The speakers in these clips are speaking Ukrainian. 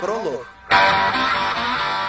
Пролог.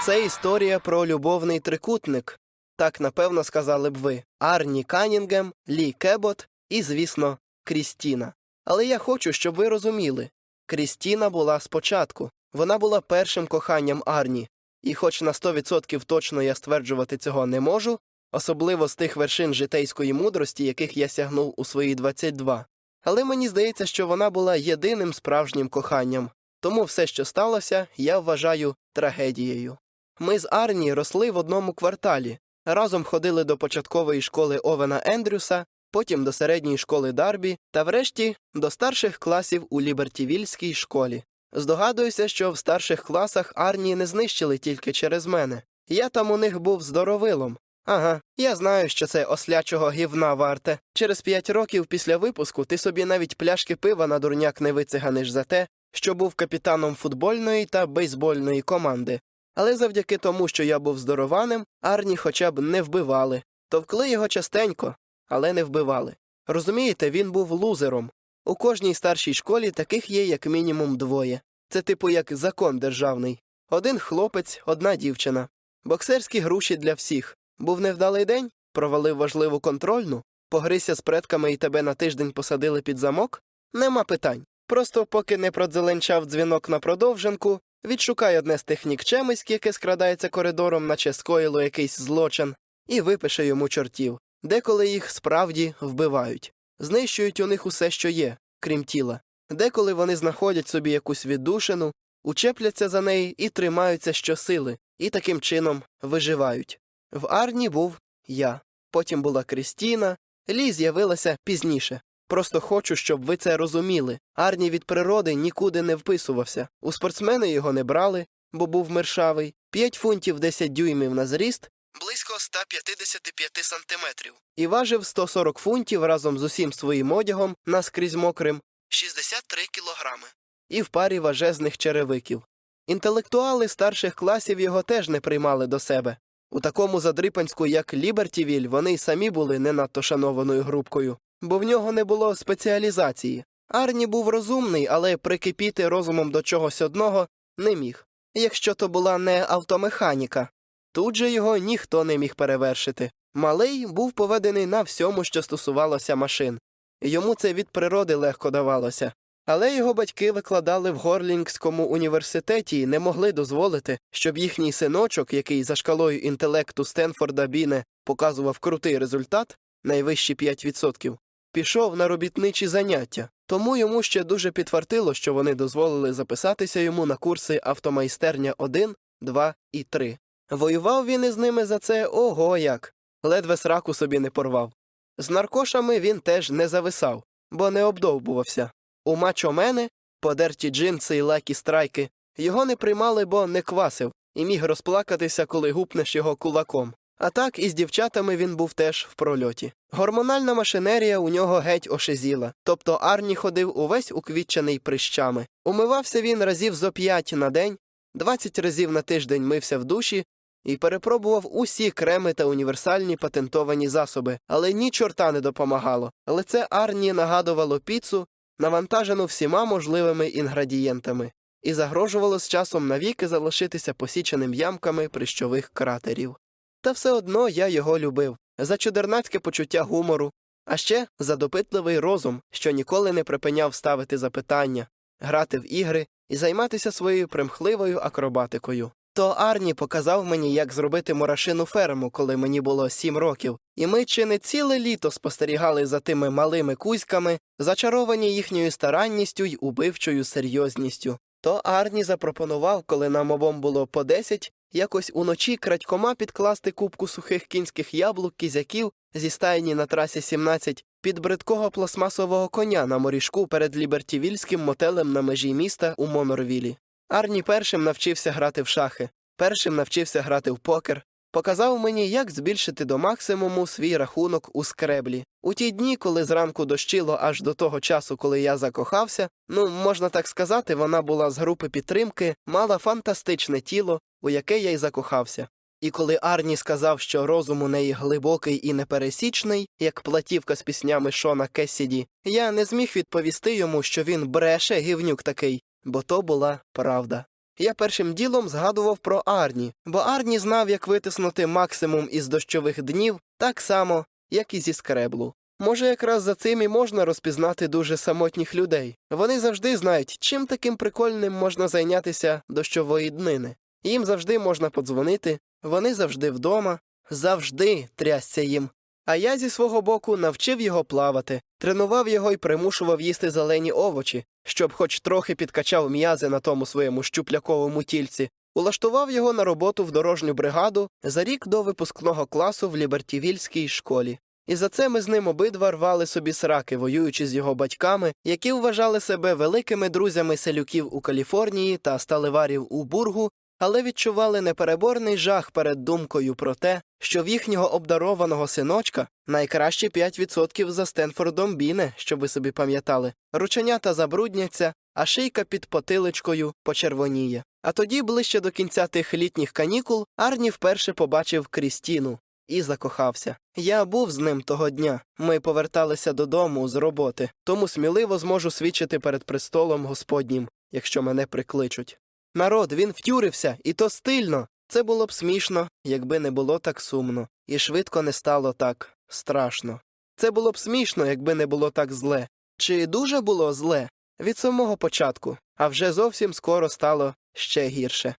Це історія про любовний трикутник. Так, напевно, сказали б ви. Арні Канінгем, Лі Кебот і, звісно, Крістіна. Але я хочу, щоб ви розуміли. Крістіна була спочатку. Вона була першим коханням Арні. І хоч на 100% точно я стверджувати цього не можу, особливо з тих вершин житейської мудрості, яких я сягнув у свої 22. Але мені здається, що вона була єдиним справжнім коханням. Тому все, що сталося, я вважаю трагедією. Ми з Арні росли в одному кварталі, разом ходили до початкової школи Овена Ендрюса, потім до середньої школи Дарбі та врешті до старших класів у Лібертівільській школі. Здогадуюся, що в старших класах Арні не знищили тільки через мене. Я там у них був здоровилом. Ага, я знаю, що це ослячого гівна варте. Через п'ять років після випуску ти собі навіть пляшки пива на дурняк не вициганиш за те, що був капітаном футбольної та бейсбольної команди. Але завдяки тому, що я був здорованим, Арні хоча б не вбивали. Товкли його частенько, але не вбивали. Розумієте, він був лузером. У кожній старшій школі таких є як мінімум двоє. Це типу як закон державний. Один хлопець, одна дівчина. Боксерські груші для всіх. Був невдалий день, провалив важливу контрольну, погрися з предками і тебе на тиждень посадили під замок? Нема питань. Просто поки не продзеленчав дзвінок на продовженку, відшукай одне з тих нікчемиськ, яке скрадається коридором, наче скоїло якийсь злочин, і випише йому чортів, деколи їх справді вбивають. Знищують у них усе, що є, крім тіла. Деколи вони знаходять собі якусь віддушину, учепляться за неї і тримаються щосили, і таким чином виживають. В Арні був я, потім була Крістіна, Лі з'явилася пізніше. Просто хочу, щоб ви це розуміли. Арні від природи нікуди не вписувався. У спортсмени його не брали, бо був мершавий, 5 фунтів 10 дюймів на зріст, близько 155 сантиметрів, і важив 140 фунтів разом з усім своїм одягом наскрізь мокрим 63 кілограми. І в парі важезних черевиків. Інтелектуали старших класів його теж не приймали до себе. У такому задрипанську, як Лібертівіль, вони й самі були не надто шанованою групкою, бо в нього не було спеціалізації. Арні був розумний, але прикипіти розумом до чогось одного не міг, якщо то була не автомеханіка. Тут же його ніхто не міг перевершити. Малий був поведений на всьому, що стосувалося машин. Йому це від природи легко давалося. Але його батьки викладали в Горлінгському університеті і не могли дозволити, щоб їхній синочок, який за шкалою інтелекту Стенфорда Біне показував крутий результат, найвищі 5%, пішов на робітничі заняття. Тому йому ще дуже підфартило, що вони дозволили записатися йому на курси автомайстерня 1, 2 і 3. Воював він із ними за це ого як, ледве сраку собі не порвав. З наркошами він теж не зависав, бо не обдовбувався. У мачо мене, подерті джинси і лакі страйки, його не приймали, бо не квасив, і міг розплакатися, коли гупнеш його кулаком. А так і з дівчатами він був теж в прольоті. Гормональна машинерія у нього геть ошизіла, тобто Арні ходив увесь уквітчений прищами. Умивався він разів зо п'ять на день, 20 разів на тиждень мився в душі і перепробував усі креми та універсальні патентовані засоби, але ні чорта не допомагало. Лице Арні нагадувало піцу, навантажену всіма можливими інгредієнтами, і загрожувало з часом навіки залишитися посіченим ямками прищових кратерів. Та все одно я його любив за чудернацьке почуття гумору, а ще за допитливий розум, що ніколи не припиняв ставити запитання, грати в ігри і займатися своєю примхливою акробатикою. То Арні показав мені, як зробити морошину ферму, коли мені було сім років, і ми чи не ціле літо спостерігали за тими малими кузьками, зачаровані їхньою старанністю й убивчою серйозністю. То Арні запропонував, коли нам обом було по десять, якось уночі крадькома підкласти кубку сухих кінських яблук кізяків зі стайні на трасі 17 під бридкого пластмасового коня на морішку перед лібертівільським мотелем на межі міста у Монорвілі. Арні першим навчився грати в шахи, першим навчився грати в покер, показав мені, як збільшити до максимуму свій рахунок у скреблі. У ті дні, коли зранку дощило аж до того часу, коли я закохався, ну можна так сказати, вона була з групи підтримки, мала фантастичне тіло, у яке я й закохався. І коли Арні сказав, що розум у неї глибокий і непересічний, як платівка з піснями Шона Кессіді, я не зміг відповісти йому, що він бреше гівнюк такий, бо то була правда. Я першим ділом згадував про Арні, бо Арні знав, як витиснути максимум із дощових днів так само, як і зі скреблу. Може, якраз за цим і можна розпізнати дуже самотніх людей. Вони завжди знають, чим таким прикольним можна зайнятися дощової днини. Їм завжди можна подзвонити, вони завжди вдома, завжди трясся їм. А я зі свого боку навчив його плавати, тренував його і примушував їсти зелені овочі, щоб хоч трохи підкачав м'язи на тому своєму щупляковому тільці, улаштував його на роботу в дорожню бригаду за рік до випускного класу в Лібертівільській школі. І за це ми з ним обидва рвали собі сраки, воюючи з його батьками, які вважали себе великими друзями селюків у Каліфорнії та сталеварів у Бургу, але відчували непереборний жах перед думкою про те, що в їхнього обдарованого синочка найкраще 5% за Стенфордом Біне, щоб ви собі пам'ятали, рученята забрудняться, а шийка під потиличкою почервоніє. А тоді, ближче до кінця тих літніх канікул, Арні вперше побачив Крістіну і закохався. Я був з ним того дня. Ми поверталися додому з роботи, тому сміливо зможу свідчити перед престолом Господнім, якщо мене прикличуть. Народ, він втюрився, і то стильно. Це було б смішно, якби не було так сумно, і швидко не стало так страшно. Це було б смішно, якби не було так зле. Чи дуже було зле? Від самого початку, а вже зовсім скоро стало ще гірше.